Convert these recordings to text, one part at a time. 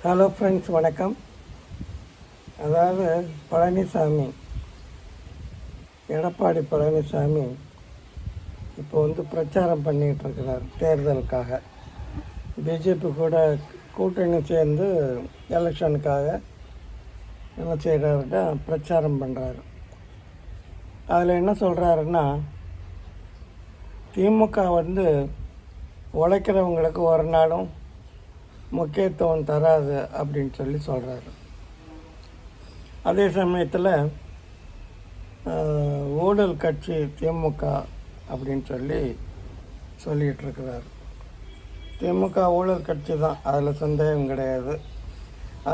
Hello friends வணக்கம். அதாவது பழனிசாமி எடப்பாடி பழனிசாமி இப்போ வந்து பிரச்சாரம் பண்ணிகிட்டு இருக்கிறார் தேர்தலுக்காக. பிஜேபி கூட கூட்டணி சேர்ந்து எலெக்ஷனுக்காக என்ன செய்கிறாருன்னா பிரச்சாரம் பண்ணுறாரு அதில் என்ன சொல்கிறாருன்னா திமுக வந்து உழைக்கிறவங்களுக்கு ஒரு நாளும் முக்கியத்துவம் தராது அப்படின்னு சொல்லி சொல்கிறாரு அதே சமயத்தில் ஊழல் கட்சி திமுக அப்படின்னு சொல்லி சொல்லிகிட்ருக்கிறார் திமுக ஊழல் கட்சி தான் அதில் சந்தேகம் கிடையாது.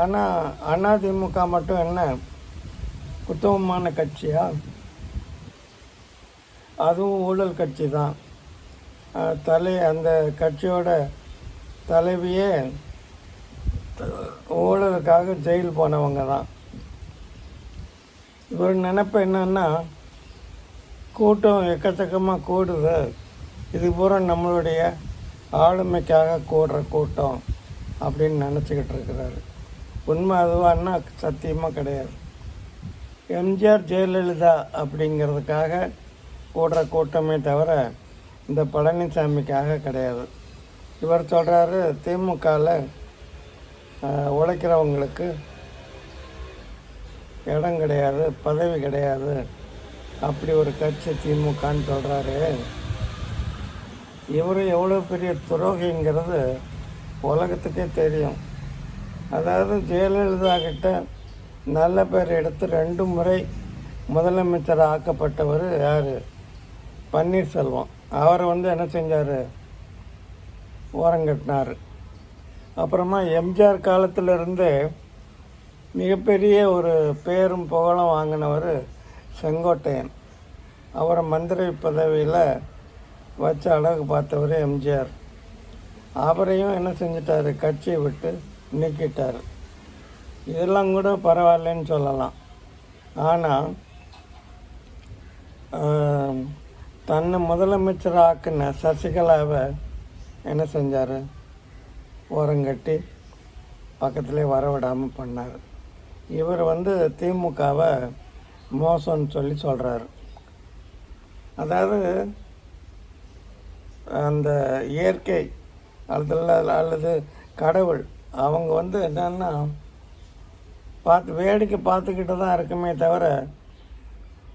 ஆனால் அதிமுக மட்டும் என்ன உத்தமமான கட்சியா? அதுவும் ஊழல் கட்சி தான். தலை அந்த கட்சியோட தலைவியே ஊழலுக்காக ஜெயில் போனவங்க தான். இவர் நினப்பு என்னன்னா கூட்டம் எக்கச்சக்கமாக கூடுது. இது பூரா நம்மளுடைய ஆளுமைக்காக கூடுற கூட்டம் அப்படின்னு நினச்சிக்கிட்டு இருக்கிறாரு. உண்மை அதுவான்னா சத்தியமாக கிடையாது. எம்ஜிஆர் ஜெயலலிதா அப்படிங்கிறதுக்காக கூடுற கூட்டமே தவிர இந்த பழனிசாமிக்காக கிடையாது. இவர் சொல்கிறாரு திமுகவில் உழைக்கிறவங்களுக்கு இடம் கிடையாது பதவி கிடையாது. அப்படி ஒரு கட்சி திமுகன்னு சொல்கிறாரு இவர் எவ்வளோ பெரிய துரோகிங்கிறது உலகத்துக்கே தெரியும். அதாவது ஜெயலலிதா கிட்ட நல்ல பேர் எடுத்து ரெண்டு முறை முதலமைச்சர் ஆக்கப்பட்டவர் யார்? பன்னீர்செல்வம். அவர் வந்து என்ன செஞ்சார்? ஓரங்கட்டினார் அப்புறமா எம்ஜிஆர் காலத்திலிருந்து மிகப்பெரிய ஒரு பேரும் புகழும் வாங்கினவர் செங்கோட்டையன். அவரை மந்திரி பதவியில் வச்ச அழகு பார்த்தவர் எம்ஜிஆர். அவரையும் என்ன செஞ்சிட்டார்? கட்சியை விட்டு நீக்கிட்டார். இதெல்லாம் கூட பரவாயில்லன்னு சொல்லலாம். ஆனால் தன்னை முதலமைச்சர் ஆக்கின சசிகலாவை என்ன செஞ்சார்? ஓரங்கட்டி பக்கத்துலேயே வரவிடாமல் பண்ணார். இவர் வந்து திமுகவை மோசம்னு சொல்லி சொல்கிறார் அதாவது அந்த இயற்கை அதில் அல்லது கடவுள் அவங்க வந்து என்னன்னா பார்த்து வேடிக்கை பார்த்துக்கிட்டு தான் இருக்குமே தவிர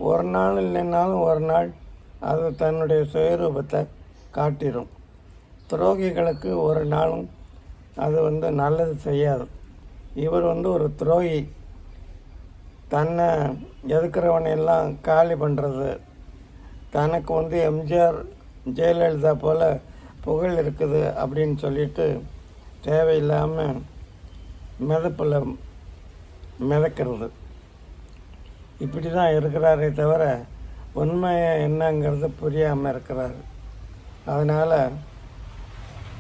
ஒரு நாள் இல்லைன்னாலும் ஒரு நாள் அது தன்னுடைய சுயரூபத்தை காட்டிடும் துரோகிகளுக்கு ஒரு நாளும் அது வந்து நல்லது செய்யாது. இவர் வந்து ஒரு துரோகி. தன்னை எதுக்கிறவனையெல்லாம் காலி பண்ணுறது தனக்கு வந்து எம்ஜிஆர் ஜெயலலிதா போல் புகழ் இருக்குது அப்படின்னு சொல்லிட்டு தேவையில்லாமல் மிதப்பில் மிதக்கிறது. இப்படி தான் இருக்கிறாரே தவிர உண்மையை என்னங்கிறது புரியாமல் இருக்கிறார். அதனால்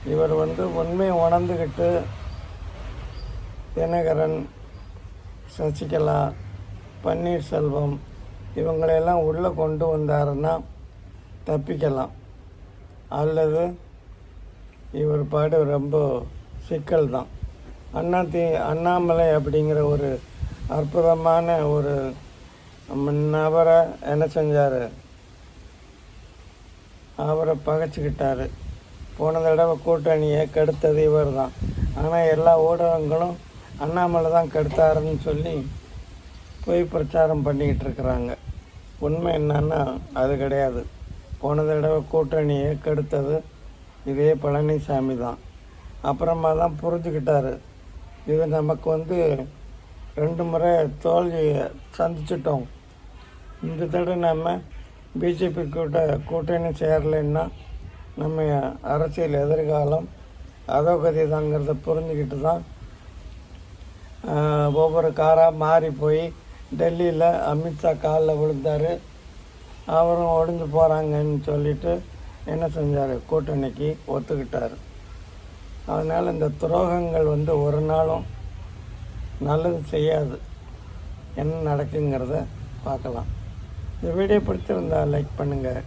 இவர் வந்து உண்மையை உணர்ந்துக்கிட்டு தினகரன் சசிகலா பன்னீர்செல்வம் இவங்களையெல்லாம் உள்ளே கொண்டு வந்தாருன்னா தப்பிக்கலாம். அல்லது இவர் பாடு ரொம்ப சிக்கல் தான் அண்ணா தி அண்ணாமலை அப்படிங்கிற ஒரு அற்புதமான ஒரு நபரை என்ன செஞ்சார்? அவரை பகைச்சிக்கிட்டாரு. போன தடவை கூட்டணியை கெடுத்தது இவர் தான் ஆனால் எல்லா ஊடகங்களும் அண்ணாமலை தான் கெடுத்தாருன்னு சொல்லி போய் பிரச்சாரம் பண்ணிக்கிட்டு இருக்கிறாங்க. உண்மை என்னன்னா அது கிடையாது. போன தடவை கூட்டணியை கெடுத்தது இதே பழனிசாமி தான். அப்புறமா தான் புரிஞ்சுக்கிட்டாரு. இது நமக்கு வந்து ரெண்டு முறை தோல்வியை சந்திச்சிட்டோம். இந்த தடவை நம்ம பிஜேபி கூட்ட கூட்டணி சேரலைன்னா நம்ம அரசியல் எதிர்காலம் அதோகதி தாங்கிறத புரிஞ்சுக்கிட்டு தான் ஒவ்வொரு காராக மாறி போய் டெல்லியில் அமித்ஷா காலில் விழுந்தார். அவரும் ஒடிஞ்சு போகிறாங்கன்னு சொல்லிட்டு என்ன செஞ்சார்? கூட்டணிக்கு ஒத்துக்கிட்டார். அதனால் இந்த துரோகங்கள் வந்து ஒரு நாளும் நல்லது செய்யாது. என்ன நடக்குங்கிறத பார்க்கலாம். இந்த வீடியோ பிடிச்சிருந்தால் லைக் பண்ணுங்கள்